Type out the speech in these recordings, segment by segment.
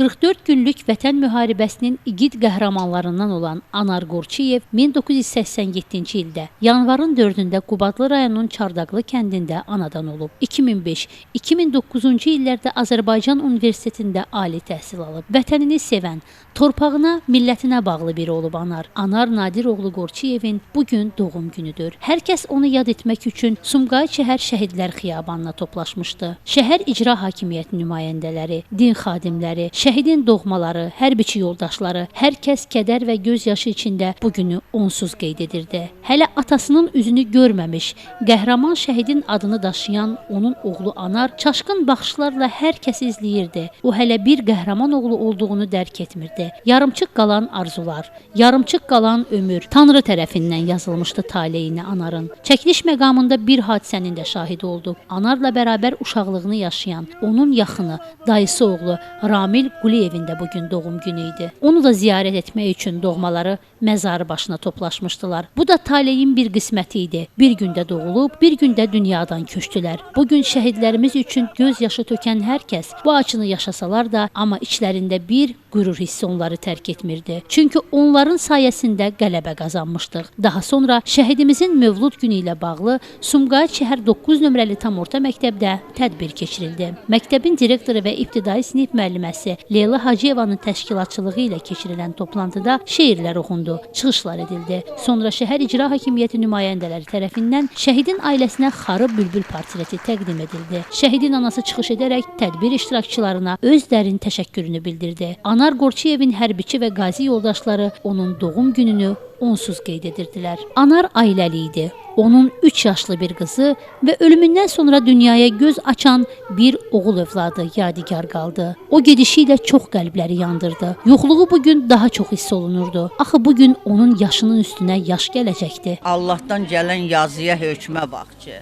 44 günlük Vətən müharibəsinin igid qəhrəmanlarından olan Anar Qorçiyev 1987-ci ildə yanvarın 4-də Qubadlı rayonunun Çardaqlı kəndində anadan olub. 2005-2009-cu illərdə Azərbaycan Universitetində ali təhsil alıb. Vətənini sevən, torpağına, millətinə bağlı biri olub Anar. Anar Nadiroğlu Qorçiyevin bu gün doğum günüdür. Hər kəs onu yad etmək üçün Sumqayıt şəhər şəhidlər xiyabanına toplaşmışdı. Şəhər icra hakimiyyəti nümayəndələri, din xadimləri, şəhidin doğmaları, hərbiçi yoldaşları, hər kəs kədər və göz yaşı içində bu günü onsuz qeyd edirdi. Hələ atasının üzünü görməmiş, qəhrəman şəhidin adını daşıyan onun oğlu Anar çaşqın baxışlarla hər kəsi izləyirdi. O hələ bir qəhrəman oğlu olduğunu dərk etmirdi. Yarımçıq qalan arzular, yarımçıq qalan ömür Tanrı tərəfindən yazılmışdı taleyinə Anarın. Çəkiliş məqamında bir hadisənin də şahidi oldu. Anarla bərabər uşaqlığını yaşayan, onun yaxını, dayısı oğlu Ramil Quliyevin də bu gün doğum günü. Onu da ziyarət etmək üçün doğmaları məzarı başına toplaşmışdılar. Bu da taleyin bir qisməti idi. Bir gündə doğulub, bir gündə dünyadan köçdülər. Bu gün şəhidlərimiz üçün göz yaşı tökən hər kəs bu acını yaşasalar da, amma içlərində bir qürur hissi onları tərk etmirdi. Çünki onların sayəsində qələbə qazanmışdıq. Daha sonra şəhidimizin Mövlud günü ilə bağlı Sumqayıt şəhər 9 nömrəli tam orta məktəbdə tədbir keçirildi. Məktəbin direktoru və ibtidai sinif müəlliməsi Leyla Hacıyevanın təşkilatçılığı ilə keçirilən toplantıda şeirlər oxundu, çıxışlar edildi. Sonra şəhər icra hakimiyyəti nümayəndələri tərəfindən şəhidin ailəsinə xarı bülbül portreti təqdim edildi. Şəhidin anası çıxış edərək tədbir iştirakçılarına öz dərin təşəkkürünü bildirdi. Anar Qorçiyevin hərbiçi və qazi yoldaşları onun doğum gününü onsuz qeyd edirdilər. Anar ailəli idi. Onun 3 yaşlı bir qızı və ölümündən sonra dünyaya göz açan bir oğul övladı yadigar qaldı. O gedişi ilə çox qəlbləri yandırdı. Yoxluğu bu gün daha çox hiss olunurdu. Axı bu onun yaşının üstünə yaş gələcəkdi. Allahdan gələn yazıya hökmə bax ki,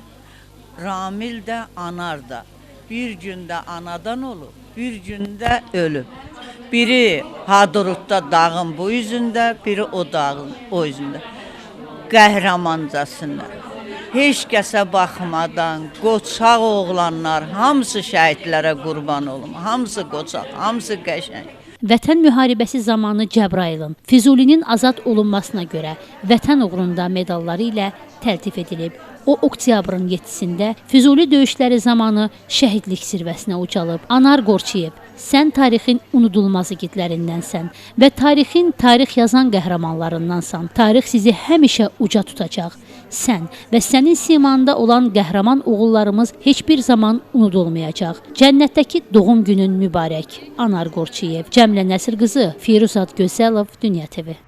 Ramil də, anar da bir gündə anadan olub, bir gündə ölüb. Biri Hadrutda dağın bu üzündə, biri o dağın o üzündə. Qəhrəmancasına. Heç kəsə baxmadan qoçaq oğlanlar hamısı şəhidlərə qurban olum. Hamısı qoçaq, hamısı qəşəng. Vətən müharibəsi zamanı Cəbrayılın Füzulinin azad olunmasına görə Vətən uğrunda medalları ilə təltif edilib. O oktyabrın 7-sində Füzuli döyüşləri zamanı şəhidlik zirvəsinə ucalıb. Anar Qorçiyev, sən tarixin unudulmaz igidlərindənsən və tarixin tarix yazan qəhrəmanlarındansan. Tarix sizi həmişə uca tutacaq. Sən və sənin simanda olan qəhrəman oğullarımız heç bir zaman unudulmayacaq. Cənnətdəki doğum günün mübarək. Anar Qorçiyev, Cəmlə Nəsir qızı, Firuzat Gözəlov, Dünya TV.